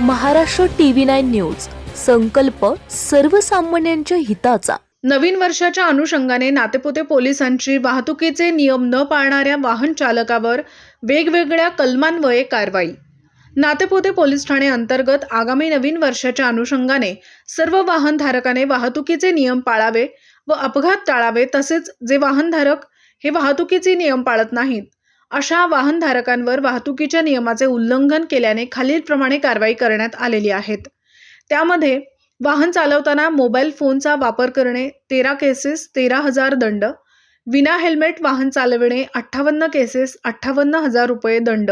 Maharashtra TV nine news. संकल्प सर्वसामान्यांच्या हिताचा. नवीन वर्षाच्या अनुषंगाने नातेपुते पोलिसांची वाहतुकीचे नियम न पाळणाऱ्या वाहन चालकावर वेगवेगळ्या कलमान्वये कारवाई. नातेपोते पोलीस ठाणे अंतर्गत आगामी नवीन वर्षाच्या अनुषंगाने सर्व वाहनधारकाने वाहतुकीचे नियम पाळावे व अपघात टाळावे तसेच जे वाहनधारक हे वाहतुकीचे नियम पाळत नाहीत अशा वाहनधारकांवर वाहतुकीच्या नियमाचे उल्लंघन केल्याने खालीलप्रमाणे कारवाई करण्यात आलेली आहेत. त्यामध्ये वाहन चालवताना मोबाईल फोनचा वापर करणे तेरा केसेस तेरा हजार दंड विना हेल्मेट वाहन चालविणे अठ्ठावन्न केसेस अठ्ठावन्न हजार रुपये दंड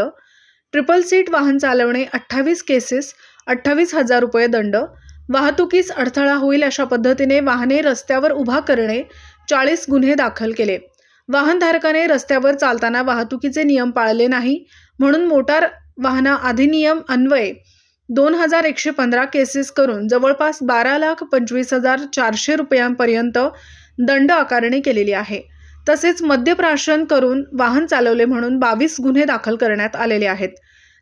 ट्रिपल सीट वाहन चालवणे अठ्ठावीस केसेस अठ्ठावीस हजार रुपये दंड वाहतुकीस अडथळा होईल अशा पद्धतीने वाहने रस्त्यावर उभा करणे चाळीस गुन्हे दाखल केले. वाहनधारकाने रस्त्यावर चालताना वाहतुकीचे नियम पाळले नाही म्हणून मोटार वाहन अधिनियम अन्वये. दोन हजार एकशे पंधरा केसेस करून जवळपास बारा लाख पंचवीस हजार चारशे रुपयांपर्यंत दंड आकारणी केलेली आहे. तसेच मद्यप्राशन करून वाहन चालवले म्हणून बावीस गुन्हे दाखल करण्यात आलेले आहेत.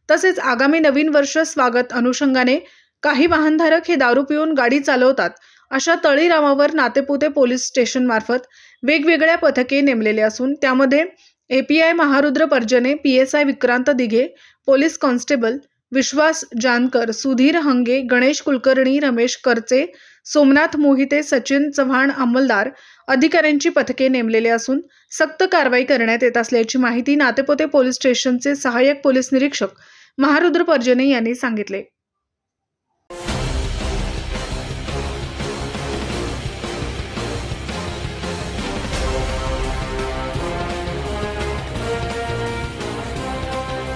तसेच आगामी नवीन वर्ष स्वागत अनुषंगाने काही वाहनधारक हे दारू पिऊन गाडी चालवतात. अशा तळीरामावर नातेपुते पोलीस स्टेशनमार्फत वेगवेगळ्या पथके नेमलेले असून त्यामध्ये API Maharudra Parjane P S I Vikrant Dighe police constable Vishwas Jankar Sudhir Hange Ganesh Kulkarni Ramesh Karche Somnath Mohite Sachin Chavan अंमलदार अधिकाऱ्यांची पथके नेमलेले असून सक्त कारवाई करण्यात येत असल्याची माहिती नातेपोते पोलीस स्टेशनचे सहाय्यक पोलीस निरीक्षक महारुद्र पर्जने यांनी सांगितले.